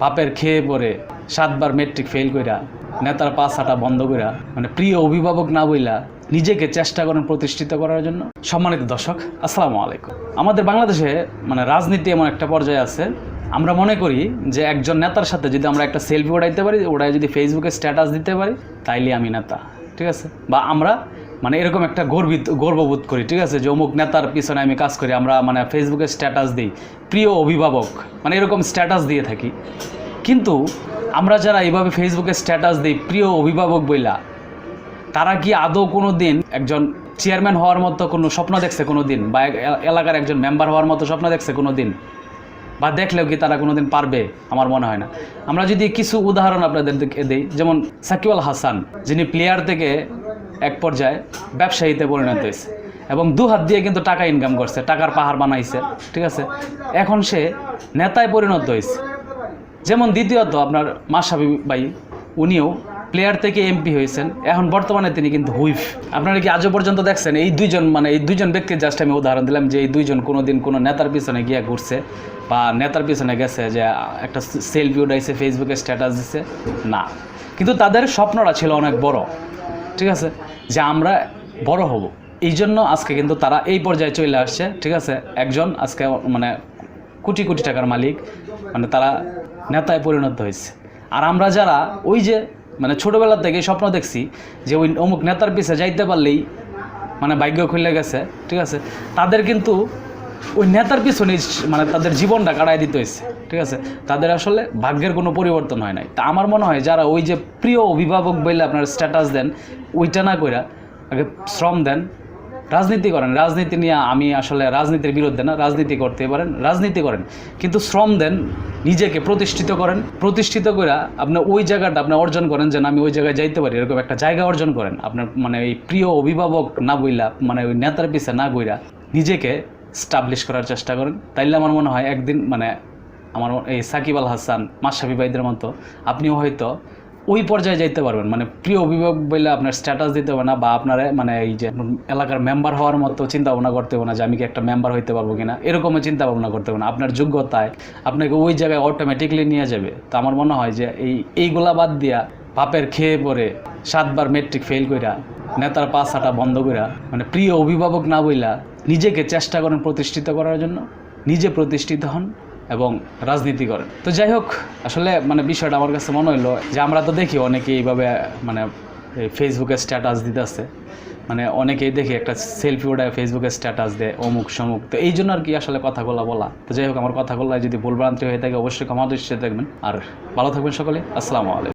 বাপের খেয়ে পরে সাতবার মেট্রিক ফেল কইরা, নেতার পাঁচ হাঁটা বন্ধ কইরা মানে প্রিয় অভিভাবক না বইলা নিজেকে চেষ্টা করেন প্রতিষ্ঠিত করার জন্য। সম্মানিত দর্শক, আসসালামু আলাইকুম। আমাদের বাংলাদেশে মানে রাজনীতি এমন একটা পর্যায়ে আছে। আমরা মনে করি যে একজন নেতার সাথে যদি আমরা একটা সেলফি ওড়াইতে পারি ওড়াই যদি ফেসবুকে স্ট্যাটাস দিতে পারি, তাইলে আমি নেতা, ঠিক আছে? বা আমরা মানে এরকম একটা গর্বিত, গর্ববোধ করি, ঠিক আছে? যে অমুক নেতার পিছনে আমি কাজ করি, আমরা মানে ফেসবুকে স্ট্যাটাস দিই, প্রিয় অভিভাবক মানে এরকম স্ট্যাটাস দিয়ে থাকি। কিন্তু আমরা যারা এইভাবে ফেসবুকে স্ট্যাটাস দিই, প্রিয় অভিভাবক বইলা, তারা কি আদৌ কোনো দিন একজন চেয়ারম্যান হওয়ার মতো কোনো স্বপ্ন দেখছে কোনো দিন বা এলাকার একজন মেম্বার হওয়ার মতো স্বপ্ন দেখছে কোনো দিন বা দেখলেও কি তারা কোনোদিন পারবে? আমার মনে হয় না। আমরা যদি কিছু উদাহরণ আপনাদের দিই, যেমন সাকিব আল হাসান, যিনি প্লেয়ার থেকে এক পর্যায়ে ব্যবসায়ীতে পরিণত হয়েছে এবং দু হাত দিয়ে কিন্তু টাকা ইনকাম করছে, টাকার পাহাড় বানাইছে, ঠিক আছে? এখন সে নেতায় পরিণত হয়েছে। যেমন দ্বিতীয়ত আপনার মাসাবি ভাই, উনিও প্লেয়ার থেকে এমপি হয়েছেন, এখন বর্তমানে তিনি কিন্তু হুইফ আপনারা কি আজও পর্যন্ত দেখছেন? এই দুইজন মানে এই দুইজন ব্যক্তির জাস্ট আমি উদাহরণ দিলাম যে এই দুইজন কোনো দিন কোনো নেতার পিছনে গিয়ে ঘুরছে বা নেতার পিছনে গেছে যে একটা সেলফি উঠাইছে ফেসবুকে স্ট্যাটাস দিছে, না। কিন্তু তাদের স্বপ্নটা ছিল অনেক বড়। ঠিক আছে? যে আমরা বড় হব। এই জন্য আজকে কিন্তু তারা এই পর্যায়ে চলে আসছে, ঠিক আছে? একজন আজকে মানে কোটি কোটি টাকার মালিক মানে তারা নেতায় পরিণত হয়েছে। আর আমরা যারা ওই যে মানে ছোটোবেলা থেকে স্বপ্ন দেখছি যে ওই অমুক নেতার পিছে যাইতে পারলেই মানে ভাগ্য খুলে গেছে, ঠিক আছে? তাদের কিন্তু ওই নেতার পিছনে মানে তাদের জীবনটা কাটাই দিতে হয়েছে, ঠিক আছে? তাদের আসলে ভাগ্যের কোনো পরিবর্তন হয় নাই। তা আমার মনে হয় যারা ওই যে প্রিয় অভিভাবক বলে আপনার স্ট্যাটাস দেন, ওইটা না কইরা আগে শ্রম দেন, রাজনীতি করেন। রাজনীতি নিয়ে আমি আসলে রাজনীতির বিরুদ্ধে না, রাজনীতি করতে পারেন, রাজনীতি করেন। কিন্তু শ্রম দেন, নিজেকে প্রতিষ্ঠিত করেন। প্রতিষ্ঠিত করে আপনি ওই জায়গাটা আপনি অর্জন করেন যেন আমি ওই জায়গায় যাইতে পারি, এরকম একটা জায়গা অর্জন করেন। আপনার মানে এই প্রিয় অভিভাবক না বইলা মানে ওই নেতার পিছে না বইরা নিজেকে স্টাবলিশ করার চেষ্টা করেন। তাইলে আমার মনে হয় একদিন মানে আমার এই সাকিব আল হাসান মাসাবি ভাইদের মতো আপনিও হয়তো ওই পর্যায়ে যাইতে পারবেন। মানে প্রিয় অভিভাবক বলে আপনার স্ট্যাটাস দিতে হবে না বা আপনার মানে এই যে এলাকার মেম্বার হওয়ার মতো চিন্তা ভাবনা করতে হবে না যে আমি কি একটা মেম্বার হইতে পারব কিনা। এরকমও চিন্তা ভাবনা করতে হবে না। আপনার যোগ্যতায় আপনাকে ওই জায়গায় অটোমেটিকলি নিয়ে যাবে। তো আমার মনে হয় যে এই, এইগুলা বাদ দিয়া পাপের খেয়ে পরে সাতবার মেট্রিক ফেল কইরা নেতার পাঁচ হাঁটা বন্ধ কইরা মানে প্রিয় অভিভাবক না বইলা নিজেকে চেষ্টা করেন প্রতিষ্ঠিত করার জন্য, নিজে প্রতিষ্ঠিত হন এবং রাজনীতি করেন। তো যাই হোক, আসলে মানে বিষয়টা আমার কাছে মনে হলো যে আমরা তো দেখি অনেকে এইভাবে মানে ফেসবুকে স্ট্যাটাস দিতেছে। মানে অনেকেই দেখি একটা সেলফি ওটায় ফেসবুকে স্ট্যাটাস দেয়, অমুক সমুক। তো এই জন্য আর কি আসলে কথাগুলো বলা। তো যাই হোক, আমার কথাগুলো যদি ভুলভ্রান্তি হয়ে থাকে, অবশ্যই ক্ষমা দৃষ্টিতে দেখবেন। আর ভালো থাকবেন সকলে আসসালামু আলাইকুম।